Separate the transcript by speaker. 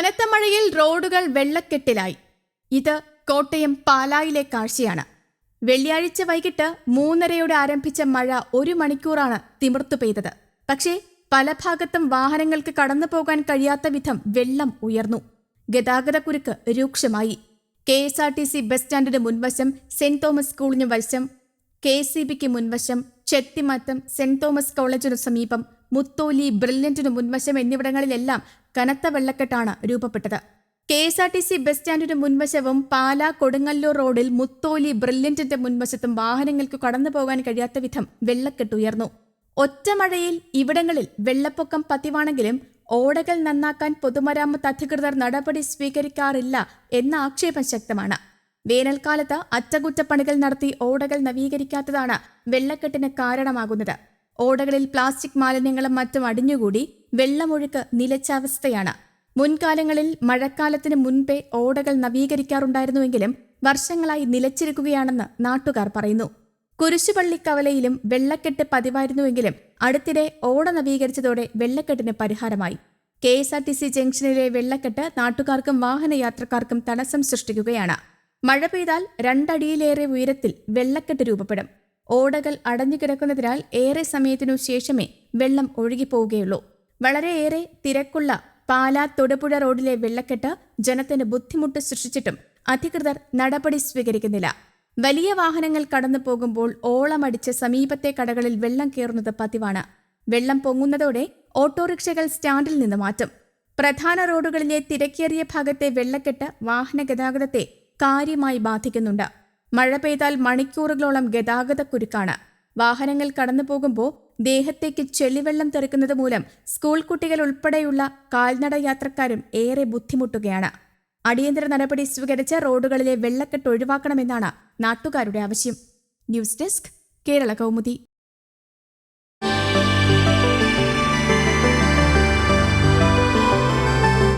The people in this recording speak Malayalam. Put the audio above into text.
Speaker 1: കനത്ത മഴയിൽ റോഡുകൾ വെള്ളക്കെട്ടിലായി. ഇത് കോട്ടയം പാലായിലെ കാഴ്ചയാണ്. വെള്ളിയാഴ്ച വൈകിട്ട് മൂന്നരയോടെ ആരംഭിച്ച മഴ ഒരു മണിക്കൂറാണ് തിമിർത്തു പെയ്തത്. പക്ഷേ പല ഭാഗത്തും വാഹനങ്ങൾക്ക് കടന്നു പോകാൻ കഴിയാത്ത വിധം വെള്ളം ഉയർന്നു. ഗതാഗതക്കുരുക്ക് രൂക്ഷമായി. K S R T C bus സ്റ്റാൻഡിന് മുൻവശം സെന്റ് തോമസ് സ്കൂളിന് വശം കെ സി ബിക്ക് മുൻവശം ചെത്തിമാറ്റം സെന്റ് തോമസ് കോളേജിനു സമീപം മുത്തോലി ബ്രില്യന്റിനു മുൻവശം എന്നിവിടങ്ങളിലെല്ലാം കനത്ത വെള്ളക്കെട്ടാണ് രൂപപ്പെട്ടത്. K S R T C bus സ്റ്റാൻഡിന് മുൻവശവും പാലാ കൊടുങ്ങല്ലൂർ റോഡിൽ മുത്തോലി ബ്രില്യന്റിന്റെ മുൻവശത്തും വാഹനങ്ങൾക്ക് കടന്നു പോകാൻ കഴിയാത്ത വിധം വെള്ളക്കെട്ട് ഉയർന്നു. ഒറ്റമഴയിൽ ഇവിടങ്ങളിൽ വെള്ളപ്പൊക്കം പതിവാണെങ്കിലും ഓടകൾ നന്നാക്കാൻ പൊതുമരാമത്ത് അധികൃതർ നടപടി സ്വീകരിക്കാറില്ല എന്ന ആക്ഷേപം ശക്തമാണ്. വേനൽക്കാലത്ത് അറ്റകുറ്റപ്പണികൾ നടത്തി ഓടകൾ നവീകരിക്കാത്തതാണ് വെള്ളക്കെട്ടിന് കാരണമാകുന്നത്. ഓടകളിൽ പ്ലാസ്റ്റിക് മാലിന്യങ്ങളും മറ്റും അടിഞ്ഞുകൂടി വെള്ളമൊഴുക്ക് നിലച്ച അവസ്ഥയാണ് മുൻകാലങ്ങളിൽ മഴക്കാലത്തിന് മുൻപേ ഓടകൾ നവീകരിക്കാറുണ്ടായിരുന്നുവെങ്കിലും വർഷങ്ങളായി നിലച്ചിരിക്കുകയാണെന്ന് നാട്ടുകാർ പറയുന്നു. കുരിശുപള്ളി കവലയിലും വെള്ളക്കെട്ട് പതിവായിരുന്നുവെങ്കിലും അടുത്തിടെ ഓട നവീകരിച്ചതോടെ വെള്ളക്കെട്ടിന് പരിഹാരമായി. K S R T C ജംഗ്ഷനിലെ വെള്ളക്കെട്ട് നാട്ടുകാർക്കും വാഹനയാത്രക്കാർക്കും തടസ്സം സൃഷ്ടിക്കുകയാണ്. മഴ പെയ്താൽ രണ്ടടിയിലേറെ ഉയരത്തിൽ വെള്ളക്കെട്ട് രൂപപ്പെടും. ഓടകൾ അടഞ്ഞു കിടക്കുന്നതിനാൽ ഏറെ സമയത്തിനു ശേഷമേ വെള്ളം ഒഴുകിപ്പോവുകയുള്ളൂ. വളരെയേറെ തിരക്കുള്ള പാലാ തൊടുപുഴ റോഡിലെ വെള്ളക്കെട്ട് ജനത്തിന് ബുദ്ധിമുട്ട് സൃഷ്ടിച്ചിട്ടും അധികൃതർ നടപടി സ്വീകരിക്കുന്നില്ല. വലിയ വാഹനങ്ങൾ കടന്നു പോകുമ്പോൾ ഓളമടിച്ച് സമീപത്തെ കടകളിൽ വെള്ളം കയറുന്നത് പതിവാണ്. വെള്ളം പൊങ്ങുന്നതോടെ ഓട്ടോറിക്ഷകൾ സ്റ്റാൻഡിൽ നിന്ന് മാറ്റും. പ്രധാന റോഡുകളിലെ തിരക്കേറിയ ഭാഗത്തെ വെള്ളക്കെട്ട് വാഹന ഗതാഗതത്തെ കാര്യമായി ബാധിക്കുന്നുണ്ട്. മഴ പെയ്താൽ മണിക്കൂറുകളോളം ഗതാഗതക്കുരുക്കാണ് വാഹനങ്ങൾ കടന്നു പോകുമ്പോൾ ദേഹത്തേക്ക് ചെളിവെള്ളം തെറിക്കുന്നത് മൂലം സ്കൂൾ കുട്ടികൾ ഉൾപ്പെടെയുള്ള കാൽനട യാത്രക്കാരും ഏറെ ബുദ്ധിമുട്ടുകയാണ്. അടിയന്തര നടപടി സ്വീകരിച്ച് റോഡുകളിലെ വെള്ളക്കെട്ട് ഒഴിവാക്കണമെന്നാണ് നാട്ടുകാരുടെ ആവശ്യം. News desk Kerala Kaumudi.